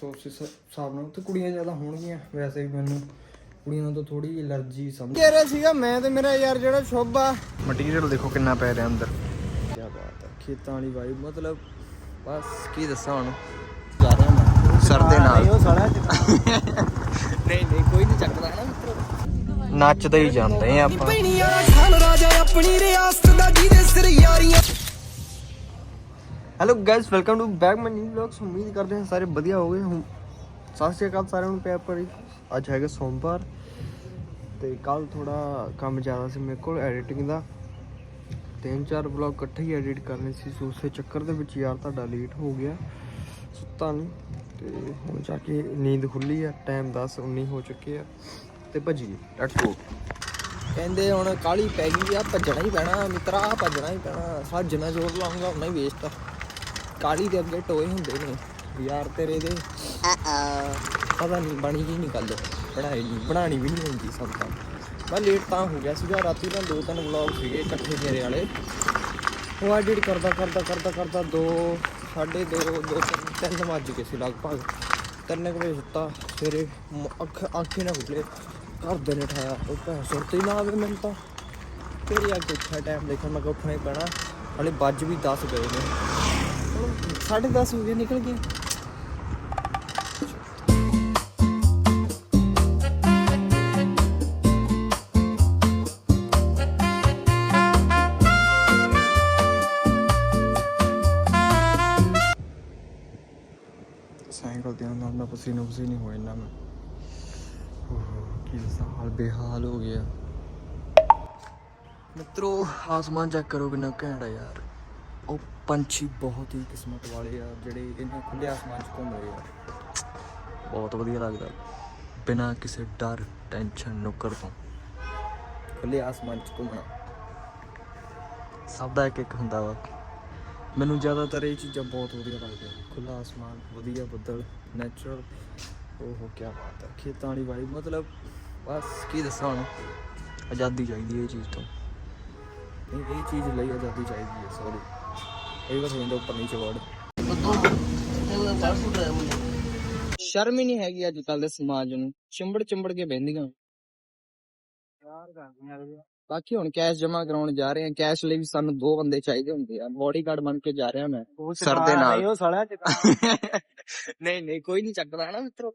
ਸੋ ਉਸ ਹਿਸਾ- ਹਿਸਾਬ ਨਾਲ। ਤੇ ਕੁੜੀਆਂ ਜ਼ਿਆਦਾ ਹੋਣਗੀਆਂ ਵੈਸੇ ਵੀ ਮੈਨੂੰ। ਕੁੜੀਆਂ ਤੋਂ ਥੋੜੀ ਅਲਰਜੀ ਸਮਝ। ਕਹਿ ਰਿਹਾ ਸੀਗਾ ਮੈਂ ਤੇ ਮੇਰਾ ਯਾਰ ਜਿਹੜਾ ਸ਼ੁਭ ਆ। ਮਟੀਰੀਅਲ ਦੇਖੋ ਕਿੰਨਾ ਪੈ ਰਿਹਾ ਅੰਦਰ। ਕੀ ਬਾਤ ਹੈ ਖੇਤਾਂ ਵਾਲੀ ਵਾਈ ਮਤਲਬ ਬਸ ਕੀ ਦੱਸਾਂ ਹੁਣ। ਜਾ ਰਿਹਾ ਮੈਂ ਸਰ ਦੇ ਨਾਲ। ਉਹ ਸਾਲਾ ਨਹੀਂ ਨਹੀਂ ਕੋਈ ਨਹੀਂ ਚੱਕਦਾ ਨਾ ਮਿੱਤਰੋ। ਨੱਚਦੇ ਹੀ ਜਾਂਦੇ ਆ ਆਪਾਂ। ਪਈਆਂ ਖਾਨ ਰਾਜਾ ਆਪਣੀ ਰਿਆਸਤ ਦਾ ਜਿਹਦੇ ਸਿਰ ਯਾਰੀਆਂ hello guys welcome to back my new vlogs ਉਮੀਦ ਕਰਦੇ ਹਾਂ ਸਾਰੇ ਵਧੀਆ ਹੋਗੇ ਹੁਣ ਸਤਿ ਸ਼੍ਰੀ ਅਕਾਲ ਸਾਰਿਆਂ ਨੂੰ ਭਰੀ ਅੱਜ ਹੈਗਾ ਸੋਮਵਾਰ ਤੇ ਕੱਲ ਥੋੜਾ ਕੰਮ ਜ਼ਿਆਦਾ ਸੀ ਮੇਰੇ ਕੋਲ ਐਡੀਟਿੰਗ ਦਾ ਤਿੰਨ ਚਾਰ ਵਲੌਗ ਇਕੱਠੇ ਹੀ ਐਡਿਟ ਕਰਨੇ ਸੀ ਸੋ ਉਸੇ ਚੱਕਰ ਦੇ ਵਿੱਚ ਯਾਰ ਤੁਹਾਡਾ ਲੇਟ ਹੋ ਗਿਆ ਸੁੱਤਾ ਨਹੀਂ ਤੇ ਹੁਣ ਜਾ ਕੇ ਨੀਂਦ ਖੁੱਲੀ ਆ ਟਾਈਮ 10 19 ਹੋ ਚੁੱਕੇ ਆ ਤੇ ਭੱਜੀਏ ਲੈਟਸ ਗੋ ਕਹਿੰਦੇ ਹੁਣ ਕਾਲੀ ਪੈ ਗਈ ਆ ਭੱਜਣਾ ਹੀ ਪੈਣਾ ਮਿੱਤਰਾ ਭੱਜਣਾ ਹੀ ਪੈਣਾ। ਸਾਜਣਾ ਜੋਰ ਲਾਉਂਗਾ ਉਹਨਾਂ ਹੀ ਵੇਸਟ ਆ। ਕਾਲੀ ਦੇ ਅੱਗੇ ਟੋਏ ਹੁੰਦੇ ਨੇ। ਯਾਰ ਤੇਰੇ ਦੇ। ਪਤਾ ਨਹੀਂ, ਬਣੀ ਕੀ ਨਹੀਂ ਗੱਲ। ਬਣਾਈ ਨਹੀਂ, ਬਣਾਣੀ ਵੀ ਨਹੀਂ ਹੁੰਦੀ ਸਭ ਤਾਂ ਮੈਂ ਲੇਟ ਤਾਂ ਹੋ ਗਿਆ ਸੀਗਾ, ਰਾਤੀ ਤਾਂ ਦੋ ਤਿੰਨ ਵਲੌਗ ਸੀਗੇ ਇਕੱਠੇ ਮੇਰੇ ਵਾਲੇ। ਉਹ ਐਡਿਟ ਕਰਦਾ ਕਰਦਾ ਕਰਦਾ ਕਰਦਾ ਦੋ, ਸਾਢੇ ਦੋ ਦੋ, ਤਿੰਨ- ਤਿੰਨ ਵੱਜ ਗਏ ਸੀ ਲਗਭਗ। ਤਿੰਨ ਕੁ ਵਜੇ ਸੁੱਤਾ, ਸਵੇਰੇ ਅੱਖ ਅੱਖੀ ਨਾ ਖੁੱਲੇ। ਘਰਦੇ ਨੇ ਠਾਇਆ, ਉਹ ਭੈਣ ਸੁੱਤੇ ਹੀ ਨਾ ਆਵੇ ਮੈਨੂੰ ਤਾਂ। ਫਿਰ ਯਾਰ ਉੱਠਿਆ ਟਾਈਮ ਦੇਖਣ, ਮੈਂ ਕਿਹਾ ਉੱਠਣਾ ਹੀ ਪੈਣਾ। ਹਲੇ ਵੱਜ ਵੀ 10 ਗਏ ਨੇ। ਹੁਣ ਸਾਢੇ 10 ਹੋ ਗਏ, ਨਿਕਲ ਗਏ। ਸਾਈਕਲ ਤੇ ਆਉਂਦਾ ਹੁੰਦਾ, ਪਸੀਨੋ ਪਸੀਨੀ ਹੋ ਜਾਂਦਾ ਮੈਂ। ਕੀ ਦੱਸਾਂ ਬੇਹਾਲ ਹੋ ਗਿਆ। ਮਿੱਤਰੋ, ਆਸਮਾਨ ਚੈੱਕ ਕਰੋ ਕਿੰਨਾ ਘੈਂਟ ਆ ਯਾਰ। ਉਹ ਪੰਛੀ ਬਹੁਤ ਹੀ ਕਿਸਮਤ ਵਾਲੇ ਆ ਜਿਹੜੇ ਇਹਨਾਂ ਖੁੱਲੇ ਆਸਮਾਨ 'ਚ ਘੁੰਮ ਰਹੇ ਆ। ਬਹੁਤ ਵਧੀਆ ਲੱਗਦਾ। ਬਿਨਾਂ ਕਿਸੇ ਡਰ ਟੈਨਸ਼ਨ ਨੁਕਰ ਤੋਂ ਖੁੱਲੇ ਆਸਮਾਨ 'ਚ ਘੁੰਮਣਾ। ਸਭ ਦਾ ਇੱਕ ਇੱਕ ਹੁੰਦਾ ਵਾ। ਮੈਨੂੰ ਜ਼ਿਆਦਾਤਰ ਇਹ ਚੀਜ਼ਾਂ ਬਹੁਤ ਵਧੀਆ ਲੱਗਦੀਆਂ। ਖੁੱਲਾ ਆਸਮਾਨ ਵਧੀਆ ਬੱਦਲ ਨੈਚੁਰਲ ਓਹੋ ਕੀ ਬਾਤ ਹੈ ਖੇਤਾਂ ਵਾਲੀ ਵਾਈ ਮਤਲਬ ਬਸ ਕੀ ਦੱਸਾਂ ਹੁਣ ਆਜ਼ਾਦੀ ਚਾਹੀਦੀ ਹੈ ਇਹ ਚੀਜ਼ ਤੋਂ। ਇਹ ਚੀਜ਼ ਲਈ ਆਜ਼ਾਦੀ ਚਾਹੀਦੀ ਹੈ ਸੌਰੀ ਇਹ ਬਸ ਹੁੰਦਾ ਉੱਪਰ ਨੀਚੇ ਵਰਡ ਸ਼ਰਮ ਹੀ ਨਹੀਂ ਹੈਗੀ ਅੱਜ ਕੱਲ ਦੇ ਸਮਾਜ ਨੂੰ। ਚਿੰਬੜ ਚਿੰਬੜ ਕੇ ਬਹਿੰਦੀਆਂ। ਯਾਰ ਕਰਦੀਆਂ ਬਾਕੀ ਹੁਣ ਕੈਸ਼ ਜਮਾ ਕਰਾਉਣ ਜਾ ਰਹੇ ਹਾਂ। ਕੈਸ਼ ਲਈ ਵੀ ਸਾਨੂੰ ਦੋ ਬੰਦੇ ਚਾਹੀਦੇ ਹੁੰਦੇ ਆ। ਬੋਡੀਗਾਰਡ ਬਣ ਕੇ ਜਾ ਰਿਹਾ ਮੈਂ। ਸਰ ਦੇ ਨਾਲ। ਉਹ ਸਾਲਾ ਨਹੀਂ ਨਹੀਂ ਕੋਈ ਨਹੀਂ ਚੱਕਦਾ ਨਾ ਮਿੱਤਰੋ।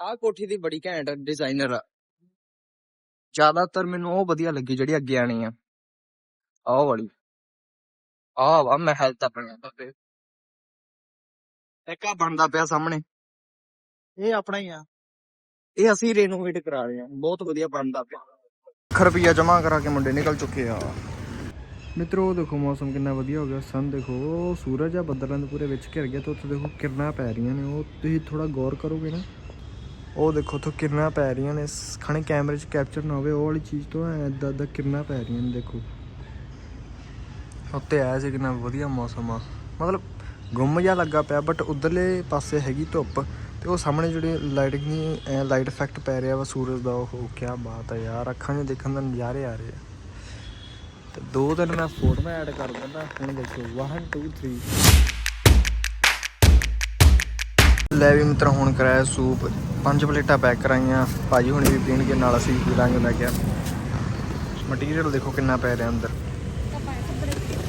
ਆਹ ਕੋਠੀ ਦੀ ਬੜੀ ਘੈਂਟ ਡਿਜ਼ਾਈਨਰ ਆ। ਜ਼ਿਆਦਾਤਰ ਮੈਨੂੰ ਉਹ ਵਧੀਆ ਲੱਗੀ ਜਿਹੜੀ ਅੱਗੇ ਆਣੀ ਆ। ਆਹ ਵਾਲੀ। ਆਹ ਵਾ ਮਹਿਲ ਤਾਂ ਬਣਿਆ ਤੇ ਇੱਕ ਆ ਬਣਦਾ ਪਿਆ ਸਾਹਮਣੇ। ਇਹ ਆਪਣਾ ਹੀ ਆ। ਇਹ ਅਸੀਂ ਰੈਨੋਵੇਟ ਕਰਾ ਰਹੇ ਹਾਂ ਬਹੁਤ ਵਧੀਆ ਬਣਦਾ ਪਿਆ। ਲੱਖ ਰੁਪਈਆ ਜਮਾ ਕਰਾ ਕੇ ਮੁੰਡੇ ਨਿਕਲ ਚੁੱਕੇ ਆ। ਮਿੱਤਰੋ ਦੇਖੋ ਮੌਸਮ ਕਿੰਨਾ ਵਧੀਆ ਹੋ ਗਿਆ। ਸਨ ਦੇਖੋ ਸੂਰਜ ਆ ਬੱਦਲਾਂ ਦੇ ਪੂਰੇ ਵਿੱਚ ਘਿਰ ਗਿਆ ਤੇ ਉੱਥੇ ਦੇਖੋ ਕਿਰਨਾਂ ਪੈ ਰਹੀਆਂ ਨੇ। ਉਹ ਤੁਸੀਂ ਥੋੜਾ ਗੌਰ ਕਰੋਗੇ ਨਾ। ਉਹ ਦੇਖੋ, ਉੱਥੋਂ ਕਿਰਨਾਂ ਪੈ ਰਹੀਆਂ ਨੇ। ਸ- ਖਣੇ ਕੈਮਰੇ 'ਚ ਕੈਪਚਰ ਨਾ ਹੋਵੇ, ਉਹ ਵਾਲੀ ਚੀਜ਼ ਤੋਂ ਐਦਾਂ ਐਦਾਂ ਕਿਰਨਾਂ ਪੈ ਰਹੀਆਂ ਨੇ, ਦੇਖੋ। ਉੱਤੇ ਆਇਆ ਸੀ ਕਿੰਨਾ ਵਧੀਆ ਮੌਸਮ ਆ। ਮਤਲਬ ਗੁੰਮ ਜਿਹਾ ਲੱਗਾ ਪਿਆ ਬਟ ਉਧਰਲੇ ਪਾਸੇ ਹੈਗੀ ਧੁੱਪ ਤੇ ਉਹ ਸਾਹਮਣੇ ਜਿਹੜੇ ਲਾਈਟਿੰਗ ਦੀ ਲਾਈਟ ਇਫੈਕਟ ਪੈ ਰਿਹਾ ਵਾ ਸੂਰਜ ਦਾ, ਉਹ ਕੀ ਬਾਤ ਆ ਯਾਰ, ਅੱਖਾਂ 'ਚ ਦੇਖਣ ਦਾ ਨਜ਼ਾਰੇ ਆ ਰਹੇ ਆ। ਤੇ ਦੋ ਦਿਨ ਮੈਂ ਫੋਟੋਆਂ ਐਡ ਕਰ ਦਿੰਦਾ, ਹੁਣ ਦੇਖੋ 1 2 3 ਲੈ ਵੀ ਮਿੱਤਰ, ਹੁਣ ਕਰਾਇਆ ਸੂਪ। ਪੰਜ ਪਲੇਟਾਂ ਪੈਕ ਕਰਾਈਆਂ। ਭਾਜੀ ਹੁਣੀ ਵੀ ਪੀਣਗੇ, ਨਾਲ ਅਸੀਂ ਵੀ ਪੀ ਲਾਂਗੇ, ਮੈਂ ਕਿਹਾ। ਮਟੀਰੀਅਲ ਦੇਖੋ ਕਿੰਨਾ ਪੈ ਰਿਹਾ ਅੰਦਰ।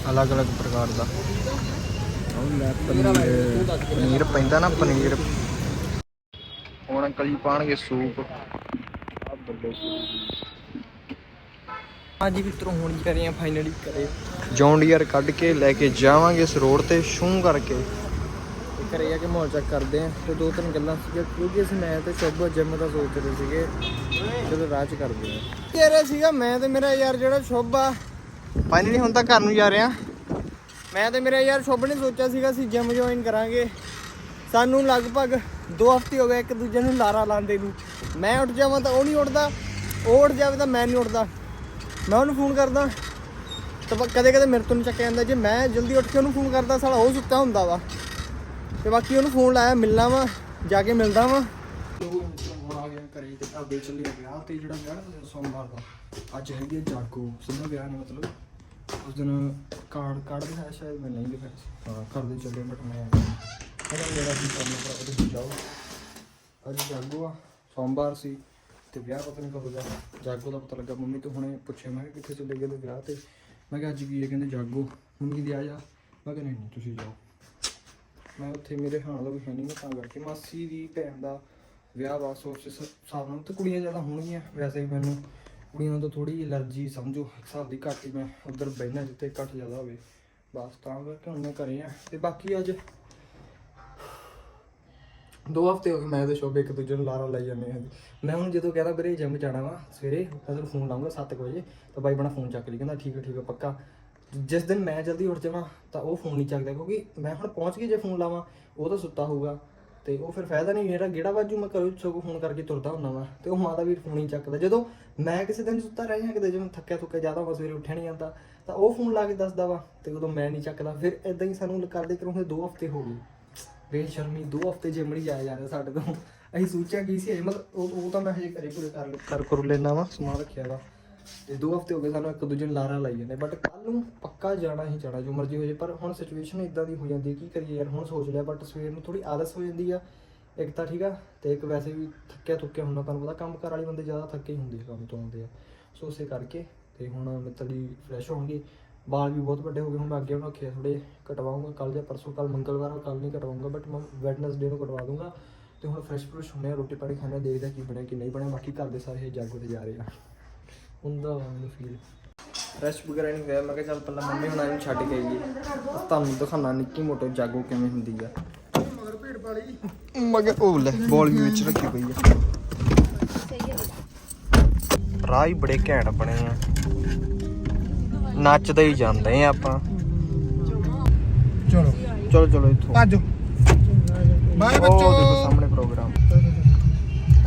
ਅਲੱਗ-ਅਲੱਗ ਪ੍ਰਕਾਰ ਦਾ। ਪਨੀਰ ਪਨੀਰ ਪੈਂਦਾ ਨਾ ਪਨੀਰ। ਹੁਣ ਅੰਕਲ ਜੀ ਪਾਣਗੇ ਸੂਪ। ਆ ਬੱਲੇ ਮਿੱਤਰੋ ਹੁਣ ਰਹੇ ਆ ਫਾਈਨਲੀ ਕਰੇ। ਜੌਨ ਡੀਅਰ ਕੱਢ ਕੇ ਲੈ ਕੇ ਜਾਵਾਂਗੇ ਇਸ ਰੋਡ ਤੇ ਸ਼ੂ ਕਰਕੇ। ਘਰੇ ਆ ਕੇ ਮਾਹੌਲ ਚੈੱਕ ਕਰਦੇ ਆ। ਤੇ ਦੋ ਤਿੰਨ ਗੱਲਾਂ ਸੀਗੀਆਂ ਕਿਉਂਕਿ ਅਸੀਂ ਮੈਂ ਤੇ ਸ਼ੁਭ ਜਿਮ ਦਾ ਸੋਚ ਰਹੇ ਸੀਗੇ ਚਲੋ ਰਾਹ ਚ ਕਰਦੇ ਆ। ਰਿਹਾ ਸੀਗਾ ਮੈਂ ਤੇ ਮੇਰਾ ਯਾਰ ਜਿਹੜਾ ਸ਼ੁਭ। ਆ ਫਾਈਨਲੀ ਹੁਣ ਤਾਂ ਘਰ ਨੂੰ ਜਾ ਰਹੇ ਆ ਮੈਂ ਤੇ ਮੇਰਾ ਯਾਰ ਸ਼ੁਭ ਨੇ ਸੋਚਿਆ ਸੀਗਾ, ਅਸੀਂ ਜਿਮ ਜੁਆਇਨ ਕਰਾਂਗੇ। ਸਾਨੂੰ ਲਗਭਗ 2 ਹਫ਼ਤੇ ਹੋ ਗਏ ਇੱਕ ਦੂਜੇ ਨੂੰ ਲਾਰਾ ਲਾਉਂਦੇ ਨੂੰ। ਮੈਂ ਉੱਠ ਜਾਵਾਂ ਤਾਂ ਉਹ ਨਹੀਂ ਉੱਠਦਾ, ਉਹ ਉੱਠ ਜਾਵੇ ਤਾਂ ਮੈਂ ਨਹੀਂ ਉੱਠਦਾ। ਮੈਂ ਉਹਨੂੰ ਫੋਨ ਕਰਦਾ, ਤਾਂ ਕਦੇ ਕਦੇ ਮੇਰੇ ਤੋਂ ਨਹੀਂ ਚੱਕਿਆ ਜਾਂਦਾ। ਜੇ ਮੈਂ ਜਲਦੀ ਉੱਠ ਕੇ ਉਹਨੂੰ ਫੋਨ ਕਰਦਾ, ਸਾਲਾ ਉਹ ਸੁੱਤਾ ਹੁੰਦਾ ਵਾ। ਤੇ ਬਾਕੀ ਉਹਨੂੰ ਫੋਨ ਲਾਇਆ, ਮਿਲਣਾ ਵਾ, ਜਾ ਕੇ ਮਿਲਦਾ ਵਾ। ਘਰੇ ਤੇ ਢਾਬੇ ਚੱਲੀ ਵਿਆਹ ਤੇ ਜਿਹੜਾ ਵਿਆਹ ਨਾ ਸੋਮਵਾਰ ਦਾ, ਅੱਜ ਹੈਗੀ ਆ ਜਾਗੋ। ਸਿੱਧਾ ਵਿਆਹ ਨੇ ਮਤਲਬ ਉਸ ਦਿਨ ਕਾਰਡ ਕਾਰਡ ਦਿਖਾਇਆ ਸ਼ਾਇਦ, ਮੈਂ ਨਹੀਂ ਦਿਖਾਇਆ ਹਾਂ, ਘਰ ਦੇ ਚੱਲੇ ਬਟ ਮੈਂ ਇਹਦਾ ਮੇਰਾ ਵੀ ਕੰਮ ਕਰਾ ਤੁਸੀਂ ਜਾਓ। ਅੱਜ ਜਾਗੋ ਆ, ਸੋਮਵਾਰ ਸੀ ਤੇ ਵਿਆਹ ਪਤਾ ਨਹੀਂ ਕਦੋਂ ਦਾ, ਜਾਗੋ ਦਾ ਪਤਾ ਲੱਗਾ। ਮੰਮੀ ਤੋਂ ਹੁਣੇ ਪੁੱਛਿਆ, ਮੈਂ ਕਿਹਾ ਕਿੱਥੇ ਚਲੇ ਗਏ ਤੇ ਵਿਆਹ ਤੇ? ਮੈਂ ਕਿਹਾ ਅੱਜ ਕੀ ਹੈ ਕਹਿੰਦੇ ਜਾਗੋ। ਮੰਮੀ ਕਹਿੰਦੀ ਆ ਜਾ? ਮੈਂ ਕਿਹਾ ਨਹੀਂ ਤੁਸੀਂ ਜਾਓ। ਮੈਂ ਉੱਥੇ ਮੇਰੇ ਹਾਂ ਦਾ ਕੋਈ ਨਹੀਂ ਮੈਂ ਤਾਂ ਕਰਕੇ ਮਾਸੀ ਦੀ ਭੈਣ ਦਾ ਵਿਆਹ ਵਾ ਸੋ ਉਸ ਹਿਸਾਬ ਨਾਲ ਤੇ ਕੁੜੀਆਂ ਜ਼ਿਆਦਾ ਹੋਣਗੀਆਂ। ਵੈਸੇ ਵੀ ਮੈਨੂੰ ਕੁੜੀਆਂ ਨਾਲ ਥੋੜੀ ਅਲਰਜੀ ਸਮਝੋ ਇੱਕ ਹਿਸਾਬ ਦੀ ਘੱਟ ਹੀ ਮੈਂ ਉਧਰ ਬਹਿਣਾ ਜਿੱਥੇ ਘੱਟ ਜ਼ਿਆਦਾ ਹੋਵੇ। ਬਸ ਤਾਂ ਕਰਕੇ ਹੁਣ ਮੈਂ ਘਰੇ ਆ ਤੇ ਬਾਕੀ ਅੱਜ ਦੋ ਹਫ਼ਤੇ ਹੋ ਗਏ ਮੈਂ ਤੇ ਸ਼ੋਭੇ ਇੱਕ ਦੂਜੇ ਨੂੰ ਲਾਰਾ ਲਾਈ ਜਾਂਦੇ ਹਾਂ। ਮੈਂ ਹੁਣ ਜਦੋਂ ਕਹਿੰਦਾ ਵੀਰੇ ਜਿਮ ਜਾਣਾ ਵਾ ਸਵੇਰੇ, ਮੈਂ ਤੈਨੂੰ ਫੋਨ ਲਾਉਂਗਾ 7 ਵਜੇ, ਤਾਂ ਬਾਈ ਬਣਾ ਫੋਨ ਚੱਕ ਲਈ, ਕਹਿੰਦਾ ਠੀਕ ਹੈ ਠੀਕ ਹੈ ਪੱਕਾ। ਜਿਸ ਦਿਨ ਮੈਂ ਜਲਦੀ ਉੱਠ ਜਾਵਾਂ ਤਾਂ ਉਹ ਫੋਨ ਨਹੀਂ ਚੱਕਦਾ, ਕਿਉਂਕਿ ਮੈਂ ਹੁਣ ਪਹੁੰਚ ਕੇ ਜੇ ਫੋਨ ਲਾਵਾਂ, ਉਹ ਤਾਂ ਸੁੱਤਾ ਹੋਊਗਾ। ਤੇ ਉਹ ਫਿਰ ਫਾਇਦਾ ਨਹੀਂ ਮੇਰਾ ਗੇੜਾ ਵਾਜੂ, ਮੈਂ ਘਰੋਂ ਸਗੋਂ ਫੋਨ ਕਰਕੇ ਤੁਰਦਾ ਹੁੰਦਾ ਵਾਂ ਤੇ ਉਹ ਮਾਤਾ ਵੀਰ ਫੋਨ ਹੀ ਚੱਕਦਾ। ਜਦੋਂ ਮੈਂ ਕਿਸੇ ਦਿਨ ਸੁੱਤਾ ਰਹਿ ਜਾਂ ਕਿਤੇ ਜਿਵੇਂ ਥੱਕਿਆ ਥੁੱਕਿਆ ਜ਼ਿਆਦਾ ਹੋ ਸਵੇਰੇ ਉੱਠਿਆ ਨਹੀਂ ਜਾਂਦਾ, ਤਾਂ ਉਹ ਫੋਨ ਲਾ ਕੇ ਦੱਸਦਾ ਵਾ ਤੇ ਉਦੋਂ ਮੈਂ ਨਹੀਂ ਚੱਕਦਾ। ਫਿਰ ਇਦਾਂ ਹੀ ਸਾਨੂੰ ਕਰਦੇ ਕਰੂੰਗੇ 2 ਹਫ਼ਤੇ ਹੋ ਗਏ। ਬੇਸ਼ਰਮੀ 2 ਹਫ਼ਤੇ ਜਿਮ ਨਹੀਂ ਜਾਇਆ ਜਾ ਰਿਹਾ ਸਾਡੇ ਤੋਂ। ਅਸੀਂ ਸੋਚਿਆ ਕੀ ਸੀ ਮਤਲਬ ਉਹ ਉਹ ਤਾਂ ਮੈਂ ਹਜੇ ਘਰੇ ਪੂਰੇ ਕਰ ਕਰ ਕਰ ਲੈਣਾ ਵਾ ਸਮਾਨ ਰੱਖਿਆ ਵਾ। ਤੇ ਦੋ ਹਫ਼ਤੇ ਹੋ ਗਏ ਸਾਨੂੰ ਇੱਕ ਦੂਜੇ ਨੂੰ ਲਾਰਾ ਲਾਈ ਜਾਂਦੇ ਬਟ ਕੱਲ ਨੂੰ ਪੱਕਾ ਜਾਣਾ ਹੀ ਜਾਣਾ ਜੋ ਮਰਜ਼ੀ ਹੋ ਜਾਏ। ਪਰ ਹੁਣ ਸਿਚੁਏਸ਼ਨ ਇਦਾਂ ਦੀ ਹੋ ਜਾਂਦੀ ਹੈ ਕੀ ਕਰੀਏ ਯਾਰ ਹੁਣ ਸੋਚ ਲਿਆ ਬਟ ਸਵੇਰ ਨੂੰ ਥੋੜੀ ਆਦਤ ਹੋ ਜਾਂਦੀ ਆ। ਇੱਕ ਤਾਂ ਠੀਕ ਆ ਤੇ ਇੱਕ ਵੈਸੇ ਵੀ ਥੱਕਿਆ ਥੁੱਕਿਆ ਹੁੰਦਾ ਤੁਹਾਨੂੰ ਪਤਾ ਕੰਮ ਕਰ ਵਾਲੇ ਬੰਦੇ ਜ਼ਿਆਦਾ ਥੱਕੇ ਹੀ ਹੁੰਦੇ ਆ ਕੰਮ ਤੋਂ ਆਉਂਦੇ ਆ। ਸੋ ਉਸੇ ਕਰਕੇ ਤੇ ਹੁਣ ਮਿੱਤਰ ਫਰੈਸ਼ ਹੋਣਗੇ। ਵਾਲ ਵੀ ਬਹੁਤ ਵੱਡੇ ਹੋ ਗਏ ਹੁਣ ਮੈਂ ਅੱਗੇ ਉਹਨਾਂ ਰੱਖਿਆ ਥੋੜੇ ਕਟਵਾਉਂਗਾ ਕੱਲ ਜਾਂ ਪਰਸੋਂ ਕੱਲ ਮੰਗਲਵਾਰ ਕੱਲ ਨਹੀਂ ਕਟਵਾਉਂਗਾ ਬਟ ਮੈਂ ਵੈਡਨਸਡੇ ਨੂੰ ਕਟਵਾ ਦੂੰਗਾ ਤੇ ਹੁਣ ਫਰੈਸ਼ ਫਰੈਸ਼ ਹੁੰਨੇ ਆ ਰੋਟੀ ਪਾਣੀ ਖਾਣੇ ਆ, ਦੇਖਦੇ ਕੀ ਬਣਿਆ ਕੀ ਨਹੀਂ ਬਣਿਆ। ਬਾਕੀ ਘਰ ਦੇ ਸਾਰੇ ਜਾਗੋ ਤੇ ਜਾ ਰਹੇ ਆ। ਹੁੰਦਾ ਮੈਨੂੰ ਫੀਲ ਫਰੈਸ਼ ਵਗੈਰਾ ਨਹੀਂ ਹੋਇਆ। ਮੈਂ ਕਿਹਾ ਚੱਲ ਪਹਿਲਾਂ ਮੰਮੀ ਹੁਣਾਂ ਨੂੰ ਛੱਡ ਕੇ ਆਈਏ। ਤੁਹਾਨੂੰ ਦਿਖਾਣਾ ਨਿੱਕੀ ਮੋਟੋ ਜਾਗੋ ਕਿਵੇਂ ਹੁੰਦੀ ਆ। ਮਗਰ ਭੀੜ ਪਾਲੀ ਮਗਰ ਉਹ ਲੈ ਬੋਲ ਵੀ ਵਿੱਚ ਰੱਖੀ ਪਈ ਆ। ਰਾਹ ਹੀ ਬੜੇ ਘੈਂਟ ਬਣੇ ਆ। ਨੱਚਦੇ ਹੀ ਜਾਂਦੇ ਆ ਆਪਾਂ। ਚਲੋ। ਚਲੋ ਚਲੋ ਇੱਥੋਂ। ਭੱਜੋ ਬਾਏ ਉਹ ਬੱਚੋ। ਦੇਖੋ ਸਾਹਮਣੇ ਪ੍ਰੋਗਰਾਮ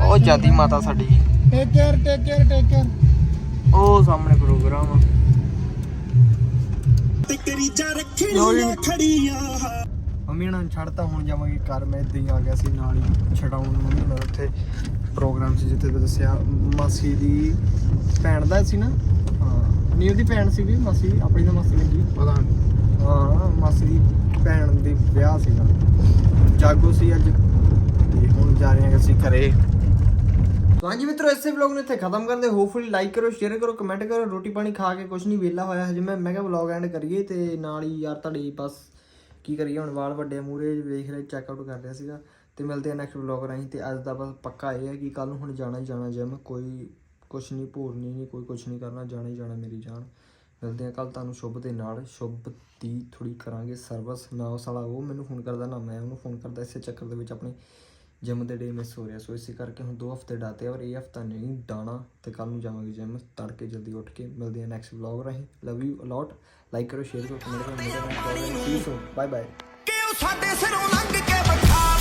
ਉਹ ਜਾਂਦੀ ਮਾਤਾ ਸਾਡੀ। Take care take care take care ਉਹ ਸਾਹਮਣੇ ਪ੍ਰੋਗਰਾਮ ਆ। ਮੰਮੀ ਨਾਲ ਛੱਡਤਾ ਹੁਣ ਜਾਵਾਂਗੇ ਘਰ। ਮੈਂ ਇਦਾਂ ਹੀ ਆ ਗਿਆ ਸੀ ਨਾਲ ਹੀ ਛਡਾਉਣ ਨੂੰ। ਮੰਮੀ ਨਾਲ ਉੱਥੇ ਪ੍ਰੋਗਰਾਮ ਸੀ ਜਿੱਥੇ ਦੱਸਿਆ ਮਾਸੀ ਦੀ ਭੈਣ ਦਾ ਸੀ ਨਾ? ਹਾਂ। ਨਹੀਂ ਉਹਦੀ ਭੈਣ ਸੀ ਵੀ ਮਾਸੀ ਆਪਣੀ ਤਾਂ ਮਾਸੀ ਲੱਗੀ। ਪਤਾ ਨਹੀਂ ਹਾਂ ਮਾਸੀ ਦੀ ਭੈਣ ਦੀ ਵਿਆਹ ਸੀਗਾ। ਜਾਗੋ ਸੀ ਅੱਜ। ਤੇ ਹੁਣ ਜਾ ਰਹੇ ਹਾਂ ਅਸੀਂ ਘਰੇ। ਤਾਂ ਹਾਂਜੀ ਮਿੱਤਰੋ, ਇਸੇ ਵਲੌਗ ਨੂੰ ਇੱਥੇ ਖਤਮ ਕਰਦੇ ਹੋਪਫੁਲੀ ਲਾਈਕ ਕਰੋ ਸ਼ੇਅਰ ਕਰੋ ਕਮੈਂਟ ਕਰੋ। ਰੋਟੀ ਪਾਣੀ ਖਾ ਕੇ ਕੁਝ ਨਹੀਂ ਵਿਹਲਾ ਹੋਇਆ। ਹਜੇ ਮੈਂ ਮੈਂ ਕਿਹਾ ਵਲੌਗ ਐਂਡ ਕਰੀਏ ਤੇ ਨਾਲ ਹੀ ਯਾਰ ਤੁਹਾਡੀ ਬਸ ਕੀ ਕਰੀਏ, ਹੁਣ ਵਾਲ ਵੱਡੇ ਮੂਰੇ ਵੇਖ ਰਹੇ ਚੈੱਕ ਆਊਟ ਕਰ ਰਿਹਾ ਸੀਗਾ। ਤੇ ਮਿਲਦੇ ਆ ਨੈਕਸਟ ਵਲੌਗ ਰਾਹੀਂ ਤੇ ਅੱਜ ਦਾ ਬਸ ਪੱਕਾ ਇਹ ਹੈ ਕਿ ਕੱਲ ਨੂੰ ਹੁਣ ਜਾਣਾ ਹੀ ਜਾਣਾ ਜਿਮ ਕੋਈ ਕੁਛ ਨਹੀਂ ਭੂਰਨੀ ਨਹੀਂ ਕੋਈ ਕੁਛ ਨਹੀਂ ਕਰਨਾ। ਜਾਣਾ ਹੀ ਜਾਣਾ ਮੇਰੀ ਜਾਨ। ਮਿਲਦੇ ਆ ਕੱਲ ਤੁਹਾਨੂੰ ਸ਼ੁਭ ਦੇ ਨਾਲ। ਸ਼ੁਭ ਦੀ ਥੋੜੀ ਕਰਾਂਗੇ ਸਰਵਿਸ ਨਾ ਉਹ ਵਾਲਾ ਉਹ ਮੈਨੂੰ ਫੋਨ ਕਰਦਾ, ਨਾ ਮੈਂ ਉਹਨੂੰ ਫੋਨ ਕਰਦਾ। ਇਸੇ ਚੱਕਰ ਦੇ ਵਿੱਚ ਆਪਣੀ ਜਿਮ ਦੇ ਡੇ ਮਿਸ ਹੋ ਰਿਹਾ, ਸੋ ਇਸੇ ਕਰਕੇ ਹੁਣ ਦੋ ਹਫ਼ਤੇ ਡਾਤੇ ਔਰ ਇਹ ਹਫ਼ਤਾ ਨਹੀਂ, ਡਾਣਾ ਤੇ ਕੱਲ ਨੂੰ ਜਾਵਾਂਗੇ ਜਿਮ ਤੜਕੇ ਜਲਦੀ ਉੱਠ ਕੇ ਮਿਲਦੇ ਆ ਨੈਕਸਟ ਵਲੌਗ ਰਾਹੀਂ। Love you a lot like ਕਰੋ ਸ਼ੇਅਰ ਕਰੋ ਕਮੈਂਟ ਕਰੋ, ਮੇਰੇ ਨਾਲ ਬਾਏ ਬਾਏ ਕਿ ਉਹ ਸਾਡੇ ਸਿਰੋਂ ਲੰਘ ਕੇ ਬਖਾਵੇ